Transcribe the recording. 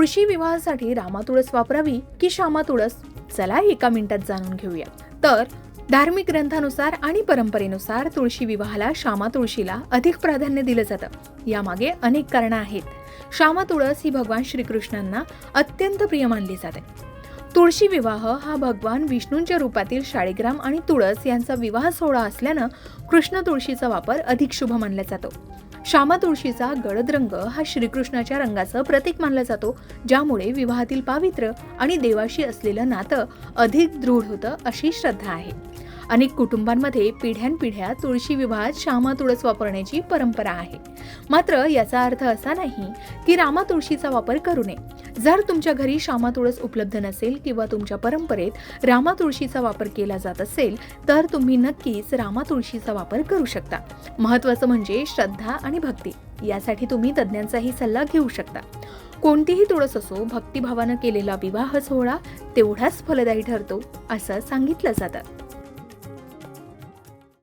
तुळशी विवाहासाठी रामा तुळस वापरावी की श्यामा तुळस? चला एका मिनिटात जाणून घेऊया. तर धार्मिक ग्रंथानुसार आणि परंपरेनुसार तुळशी विवाहाला श्यामा तुळशीला अधिक प्राधान्य दिलं जातं. यामागे अनेक कारणं आहेत. श्यामा तुळस ही भगवान श्रीकृष्णांना अत्यंत प्रिय मानली जाते. तुळशी विवाह हा भगवान विष्णूंच्या रूपातील शाळेग्राम आणि तुळस यांचा विवाह सोहळा असल्यानं कृष्ण तुळशीचा वापर अधिक शुभ मानला जातो. श्यामा तुळशीचा गडद रंग हा श्रीकृष्णाच्या रंगाचं प्रतीक मानला जातो ज्यामुळे विवाहातील पावित्र्य आणि देवाशी असलेलं नातं अधिक दृढ होतं अशी श्रद्धा आहे. अनेक कुटुंबांमध्ये पिढ्यानपिढ्या तुळशी विवाहात श्यामा तुळस वापरण्याची परंपरा आहे. मात्र याचा अर्थ असा नाही की रामा तुळशीचा वापर करू नये. जर तुमच्या घरी श्यामा तुळस उपलब्ध नसेल किंवा तुमच्या परंपरेत रामा तुळशीचा वापर केला जात असेल तर तुम्ही नक्कीच रामा तुळशीचा वापर करू शकता. महत्त्वाचं म्हणजे श्रद्धा आणि भक्ती. यासाठी तुम्ही तज्ज्ञांचाही सल्ला घेऊ शकता. कोणतीही तुळस असो भक्तिभावानं केलेला विवाह सोहळा तेवढाच फलदायी ठरतो असं सांगितलं जातं.